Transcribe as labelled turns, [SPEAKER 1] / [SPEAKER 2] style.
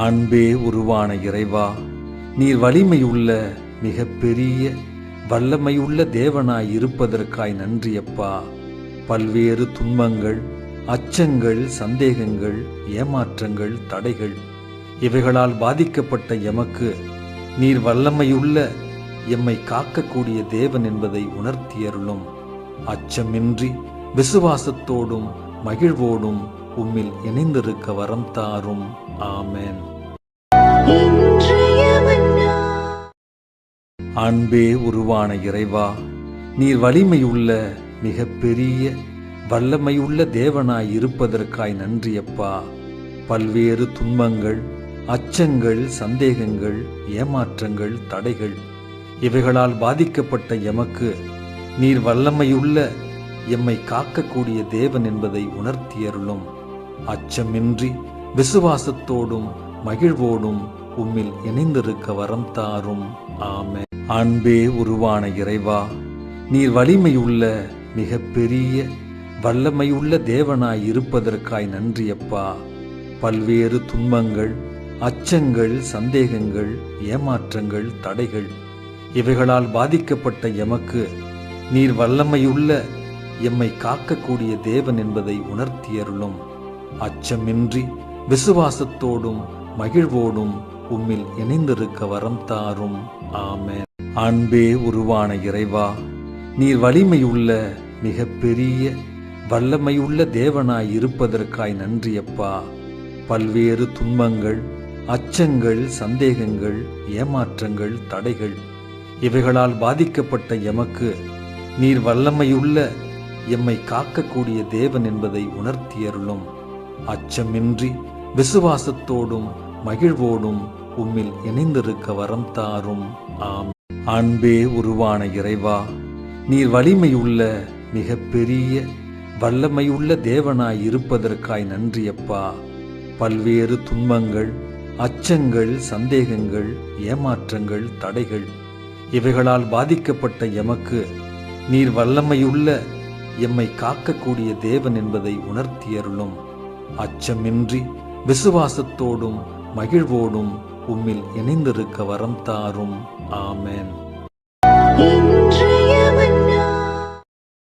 [SPEAKER 1] அன்பே உருவான இறைவா நீர் வலிமையுள்ள மிகப்பெரிய வல்லமையுள்ள தேவனாய் இருப்பதற்காய் நன்றியப்பா. பல்வேறு துன்பங்கள் அச்சங்கள் சந்தேகங்கள் ஏமாற்றங்கள் தடைகள் இவைகளால் பாதிக்கப்பட்ட எமக்கு நீர் வல்லமையுள்ள எம்மை காக்கக்கூடிய தேவன் என்பதை உணர்த்தியருளும். அச்சமின்றி விசுவாசத்தோடும் மகிழ்வோடும் உம்மில் இணைந்திருக்க வரம் தாரும். ஆமென். அன்பே உருவான இறைவா நீர் வலிமையுள்ள மிகப்பெரிய வல்லமையுள்ள தேவனாய் இருப்பதற்காய் நன்றியப்பா. பல்வேறு துன்பங்கள் அச்சங்கள் சந்தேகங்கள் ஏமாற்றங்கள் தடைகள் இவைகளால் பாதிக்கப்பட்ட எமக்கு நீர் வல்லமையுள்ள எம்மை காக்கக்கூடிய தேவன் என்பதை உணர்த்தியருளும். அச்சமின்றி விசுவாசத்தோடும் மகிழ்வோடும் உம்மில் இணைந்திருக்க வரம் தாரும். ஆமே அன்பே உருவான இறைவா நீர் வலிமையுள்ள பெரிய வல்லமையுள்ள தேவனாய் இருப்பதற்காய் நன்றியப்பா. பல்வேறு துன்பங்கள் அச்சங்கள் சந்தேகங்கள் ஏமாற்றங்கள் தடைகள் இவைகளால் பாதிக்கப்பட்ட எமக்கு நீர் வல்லமையுள்ள எம்மை காக்கக்கூடிய தேவன் என்பதை உணர்த்தியருளும். அச்சமின்றி விசுவாசத்தோடும் மகிழ்வோடும் உம்மில் இணைந்திருக்க வரம் தாரும். ஆமென். அன்பே உருவான இறைவா நீர் வலிமையுள்ள மிகப்பெரிய வல்லமையுள்ள தேவனாய் இருப்பதற்காய் நன்றியப்பா. பல்வேறு துன்பங்கள் அச்சங்கள் சந்தேகங்கள் ஏமாற்றங்கள் தடைகள் இவைகளால் பாதிக்கப்பட்ட எமக்கு நீர் வல்லமையுள்ள எம்மை காக்கக்கூடிய தேவன் என்பதை உணர்த்தியருளும். அச்சமின்றி விசுவாசத்தோடும் மகிழ்வோடும் உம்மில் இணைந்திருக்க வரம் தாரும். ஆம். அன்பே உருவான இறைவா நீர் வலிமையுள்ள மிகப்பெரிய வல்லமையுள்ள தேவனாய் இருப்பதற்காய் நன்றியப்பா. பல்வேறு துன்பங்கள் அச்சங்கள் சந்தேகங்கள் ஏமாற்றங்கள் தடைகள் இவைகளால் பாதிக்கப்பட்ட எமக்கு நீர் வல்லமையுள்ள எம்மை காக்கக்கூடிய தேவன் என்பதை உணர்த்தியருளும். அச்சமின்றி விசுவாசத்தோடும் மகிழ்வோடும் உம்மில் இணைந்திருக்க வரம் தாரும். ஆமென்.